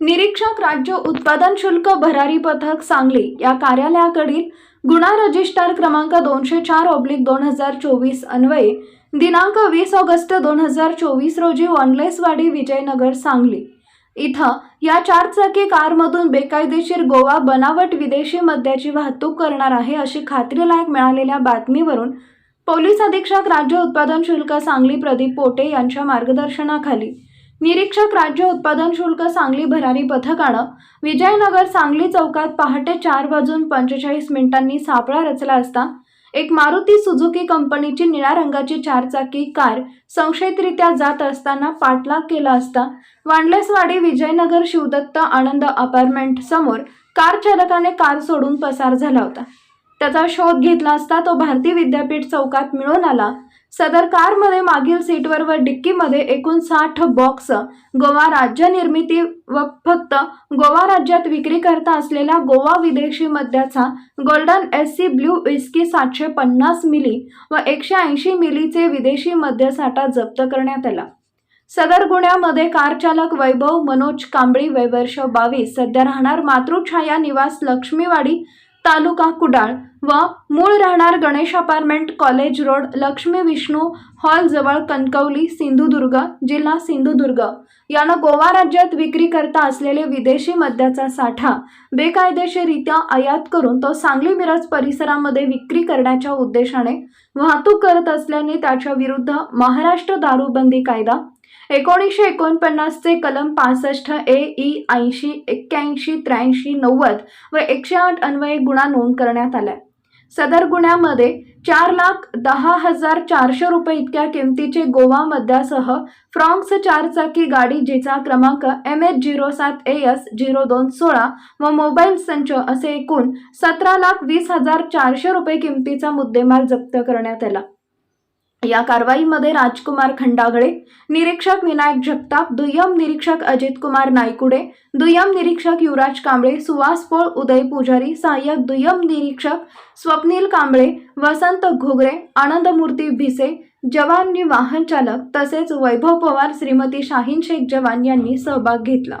निरीक्षक राज्य उत्पादन शुल्क भरारी पथक सांगली या कार्यालयाकडील गुन्हा रजिस्टर क्रमांक दोनशे चार ऑब्लिक दोन हजार चोवीस अन्वये दिनांक वीस ऑगस्ट दोन हजार चोवीस रोजी वनलेसवाडी विजयनगर सांगली. इथं या चारचाकी कारमधून बेकायदेशीर गोवा बनावट विदेशी मद्याची वाहतूक करणार आहे अशी खात्रीलायक मिळालेल्या बातमीवरून पोलीस अधीक्षक राज्य उत्पादन शुल्क सांगली प्रदीप पोटे यांच्या मार्गदर्शनाखाली निरीक्षक राज्य उत्पादन शुल्क सांगली भरारी पथकानं विजयनगर सांगली चौकात पहाटे चार वाजून पंचेचाळीस मिनिटांनी सापळा रचला असता एक मारुती सुझुकी कंपनीची निळ्या रंगाची चारचाकी कार संशयितरित्या जात असताना पाठलाग केला असता वांडलेसवाडी विजयनगर शिवदत्त आनंद अपार्टमेंट समोर कार चालकाने कार सोडून पसार झाला होता. त्याचा शोध घेतला असता तो भारती विद्यापीठ चौकात मिळून आला सदर कारमध्ये मागील सीटवर व डिक्कीमध्ये एकूण साठ बॉक्स गोवा राज्य निर्मिती व फक्त गोवा राज्यात विक्री करता असलेला गोवा विदेशी मद्याचा golden S C blue whisky सातशे पन्नास मिली व एकशे ऐंशी मिलीचे विदेशी मद्यसाठा जप्त करण्यात आला. सदर गुन्ह्यामध्ये कारचालक वैभव मनोज कांबळी वय वर्ष बावीस सध्या राहणार मातृछाया निवास लक्ष्मीवाडी तालुका कुडाळ व मूळ राहणार Ganesh apartment college road Laxmi Vishnu हॉलजवळ Kankavli Sindhudurg जिल्हा सिंधुदुर्ग. यानं गोवा राज्यात विक्री करता असलेले विदेशी मद्याचा साठा बेकायदेशीरित्या आयात करून तो सांगली मिरज परिसरामध्ये विक्री करण्याच्या उद्देशाने वाहतूक करत असल्याने त्याच्या विरुद्ध महाराष्ट्र दारूबंदी कायदा एकोणीसशे एकोणपन्नासचे कलम पासष्ट ए ई ऐंशी एक्क्याऐंशी त्र्याऐंशी नव्वद व एकशे आठ अन्वये गुन्हा नोंद करण्यात आलाय. सदर गुन्ह्यामध्ये चार लाख दहा हजार चारशे रुपये इतक्या किमतीचे गोवा मद्यासह फ्रॉन्क्स चारचाकी गाडी जिचा क्रमांक एम एच झिरो सात ए एस झिरो दोन सोळा व मोबाईल संच असे एकूण सतरा लाख वीस हजार चारशे रुपये किमतीचा मुद्देमाल जप्त करण्यात आला. या कारवाईमध्ये राजकुमार खंडागळे निरीक्षक विनायक जगताप दुय्यम निरीक्षक अजित कुमार नायकुडे दुय्यम निरीक्षक युवराज कांबळे सुवास पोळ उदय पुजारी सहाय्यक दुय्यम निरीक्षक स्वप्नील कांबळे वसंत घुगरे आनंदमूर्ती भिसे जवान वाहन चालक तसेच वैभव पवार श्रीमती शाहीन शेख जवान यांनी सहभाग घेतला.